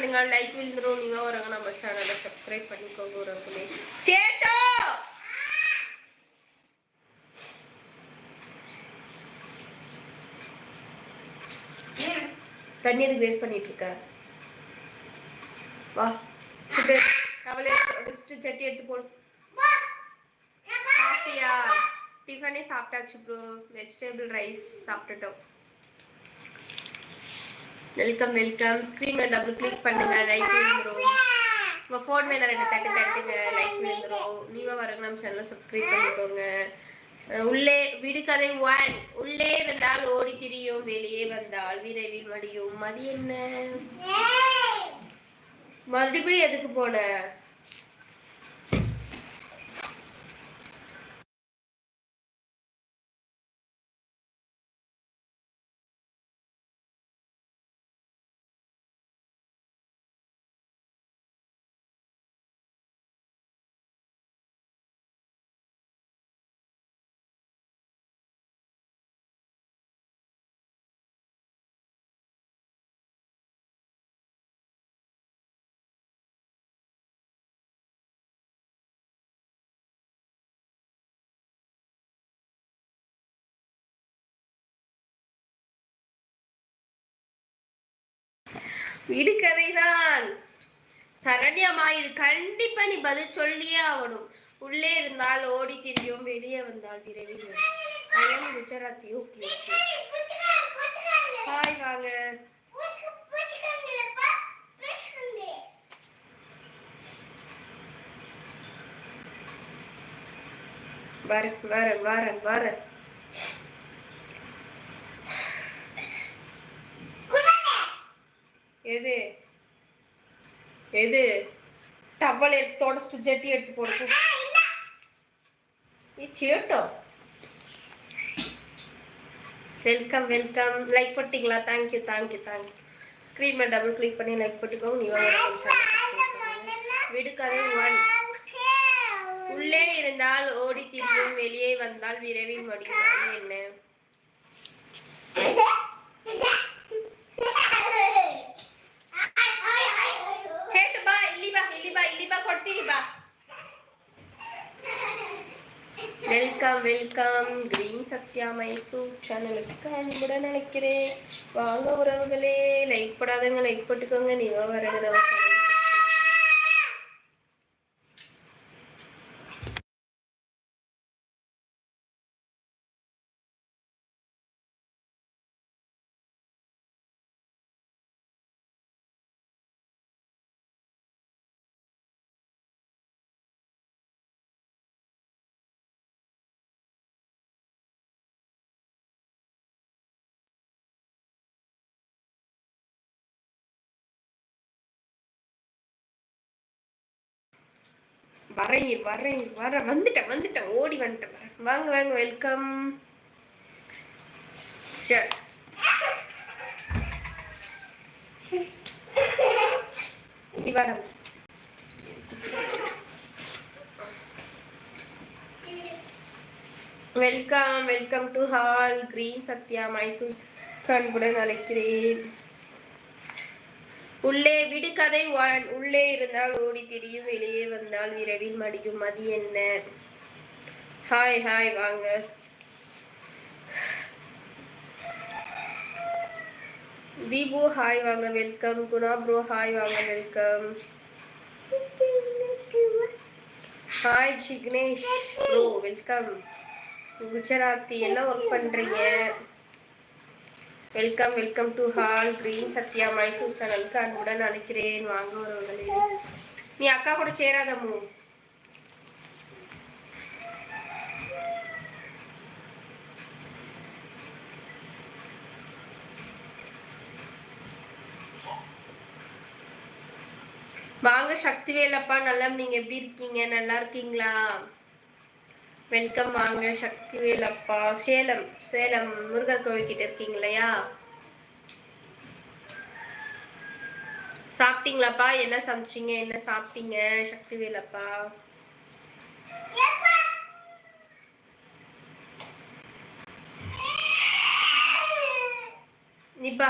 பண்ணுங்க. லைக் விழுந்துரும். நீங்க வரங்க. நம்ம சேனலை சப்ஸ்கிரைப் பண்ணிக்கோங்க உறவுகளே. சேட்டோ! தண்ணி எதுக்கு வேஸ்ட் பண்ணிட்டு இருக்க வா. சுட்டு டவல் எடுத்து சட்டி எடுத்து போடு. சாப்பிட்டியா டிஃபனே சாப்பிட்டாச்சு ப்ரோ வெஜிடபிள் ரைஸ் சாப்பிட்டுட்டோம். வெல்கம் வெல்கம் ஸ்க்ரீன்ல டபுள் கிளிக் பண்ணுங்க. லைக் விழுந்துரும். உங்க ஃபோன் மேல ரெண்டு தட்டு தட்டுங்க. லைக் விழுந்துரும். நீங்க வரங்க நம்ம சேனலை சப்ஸ்கிரைப் பண்ணிக்கோங்க. உள்ளே விடுகதை ஒன் உள்ளே இருந்தால் ஓடி திரியும். வெளியே வந்தால் விரைவில் மடியும் அது என்ன? மறுபடியும் எதுக்கு போன? விடுகதைதான். சரண்யமா இது கண்டிப்பா நீ பதில் சொல்லியே ஆகணும். உள்ளே இருந்தால் ஓடி திரியும் வெளியே வந்தால் விரைவில் வரும். குஜராத்தி ஓகே ஓகே ஹாய் வாங்க. வரேன் வரேன் வரேன் வரேன். எது? எது? டவல் எடுத்து தொடச்சிட்டு ஜட்டி எடுத்து போடு நீ சேட்டோ. வெல்கம் வெல்கம் லைக் போட்டிங்களா? Thank you thank you thank you ஸ்க்ரீன்ல டபுள் கிளிக் பண்ணி லைக் போட்டுக்கோங்க. நீ விடுக்கதை ஒன் உள்ளே இருந்தால் ஓடி திரியும் வெளியே வந்தால் விரைவில் மடியும் என்ன? Welcome welcome green Sathya Mysore சேனலுக்கு அன்புடன் நினைக்கிறேன் வாங்க உறவுகளே லைக் போடாதவங்க லைக் போட்டுக்கோங்க. நீங்க வரங்க வரேன் வரேன் வரேன் வந்துட்டேன் வந்துட்டேன் ஓடி வந்துட்டேன் வரேன். வாங்க வாங்க வெல்கம் சரி welcome welcome to all green Sathya Mysore கண்புடன் அழைக்கிறேன். உள்ளே விடுகதை உள்ளே இருந்தால் ஓடி திரியும் வெளியே வந்தால் விரைவில் மடியும். அது என்ன? ஹாய் ஹாய் வாங்க. தீபு ஹாய் வாங்க. வெல்கம் குணா ப்ரோ ஹாய் வாங்க. Welcome hi Jignesh. Bro welcome Gujarati என்ன ஒர்க் பண்றீங்க? Welcome welcome to all green Sathya Mysore சேனலுக்கு அன்புடன் அழைக்கிறேன். வாங்க ஒருவர்களே நீ அக்கா கூட சேராதம்மு வாங்க சக்திவேலப்பா நல்லா நீங்க எப்படி இருக்கீங்க? நல்லா இருக்கீங்களா? வெல்கம் வாங்க சக்திவேலப்பா சேலம் சேலம் முருகர் கோவில்கிட்ட இருக்கீங்க இல்லையா சாப்பிட்டீங்களாப்பா? என்ன சமைச்சீங்க? என்ன சாப்பிட்டீங்க சக்திவேலப்பா நிப்பா